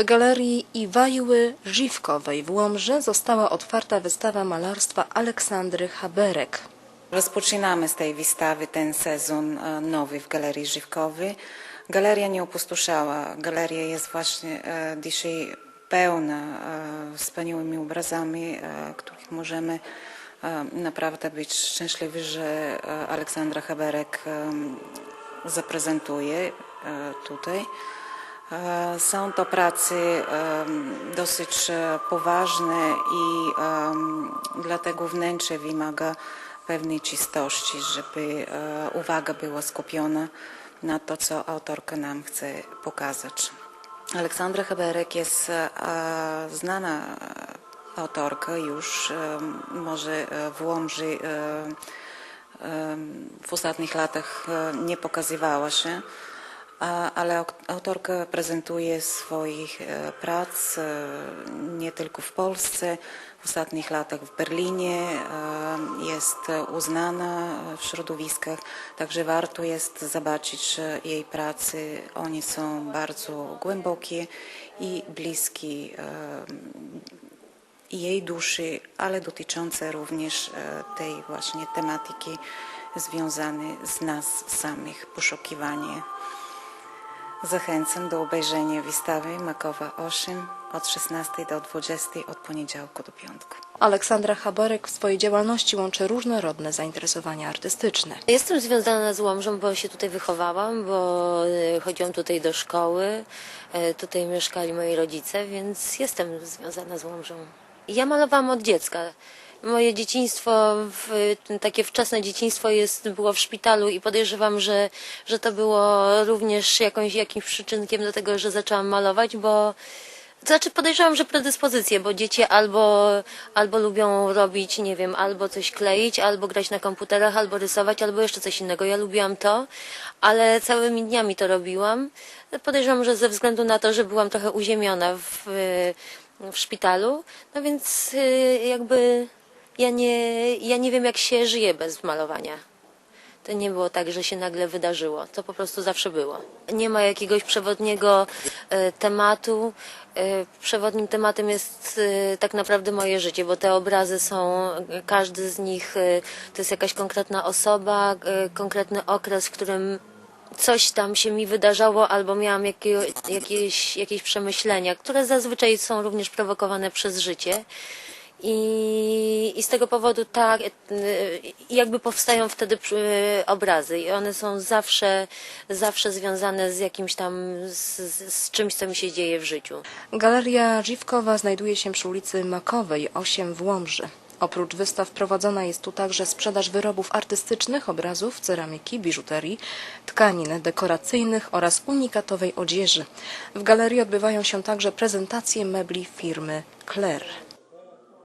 W galerii Iwajły Żywkowej w Łomży została otwarta wystawa malarstwa Aleksandry Haberek. Rozpoczynamy z tej wystawy ten sezon e, nowy w Galerii Żywkowej. Galeria nie opustoszała. Galeria jest właśnie e, dzisiaj pełna e, wspaniałymi obrazami, których możemy naprawdę być szczęśliwi, że Aleksandra Haberek zaprezentuje tutaj. E, Są to prace dosyć e, poważne i dlatego wnętrze wymaga pewnej czystości, żeby e, uwaga była skupiona na to, co autorka nam chce pokazać. Aleksandra Heberek jest znana autorka już, może w Łomży w ostatnich latach nie pokazywała się, ale autorka prezentuje swoich e, prac e, nie tylko w Polsce, w ostatnich latach w Berlinie, e, jest uznana w środowiskach, także warto jest zobaczyć jej prace. One są bardzo głębokie i bliskie jej duszy, ale dotyczące również tej właśnie tematyki związanej z nas samych, poszukiwanie. Zachęcam do obejrzenia wystawy Makowa 8 od 16 do 20 od poniedziałku do piątku. Aleksandra Haberek w swojej działalności łączy różnorodne zainteresowania artystyczne. Jestem związana z Łomżą, bo się tutaj wychowałam, bo e, chodziłam tutaj do szkoły, e, tutaj mieszkali moi rodzice, więc jestem związana z Łomżą. Ja malowałam od dziecka. Moje dzieciństwo, w, takie wczesne dzieciństwo jest, było w szpitalu i podejrzewam, że, że to było również jakąś, jakimś przyczynkiem do tego, że zaczęłam malować, bo znaczy podejrzewam, że predyspozycje, bo dzieci albo, albo lubią robić, nie wiem, albo coś kleić, albo grać na komputerach, albo rysować, albo jeszcze coś innego. Ja lubiłam to, ale całymi dniami to robiłam. Podejrzewam, że ze względu na to, że byłam trochę uziemiona w, w szpitalu, no więc y, jakby ja nie, ja nie wiem, jak się żyje bez malowania. To nie było tak, że się nagle wydarzyło. To po prostu zawsze było. Nie ma jakiegoś przewodniego e, tematu. E, przewodnim tematem jest e, tak naprawdę moje życie, bo te obrazy są, każdy z nich to jest jakaś konkretna osoba, konkretny okres, w którym coś tam się mi wydarzało, albo miałam jakie, jakieś, jakieś przemyślenia, które zazwyczaj są również prowokowane przez życie. I, I z tego powodu tak, y, jakby powstają wtedy y, obrazy i one są zawsze, zawsze związane z jakimś tam, z- z czymś, co mi się dzieje w życiu. Galeria Żywkowa znajduje się przy ulicy Makowej 8 w Łomży. Oprócz wystaw prowadzona jest tu także sprzedaż wyrobów artystycznych, obrazów, ceramiki, biżuterii, tkanin dekoracyjnych oraz unikatowej odzieży. W galerii odbywają się także prezentacje mebli firmy Claire.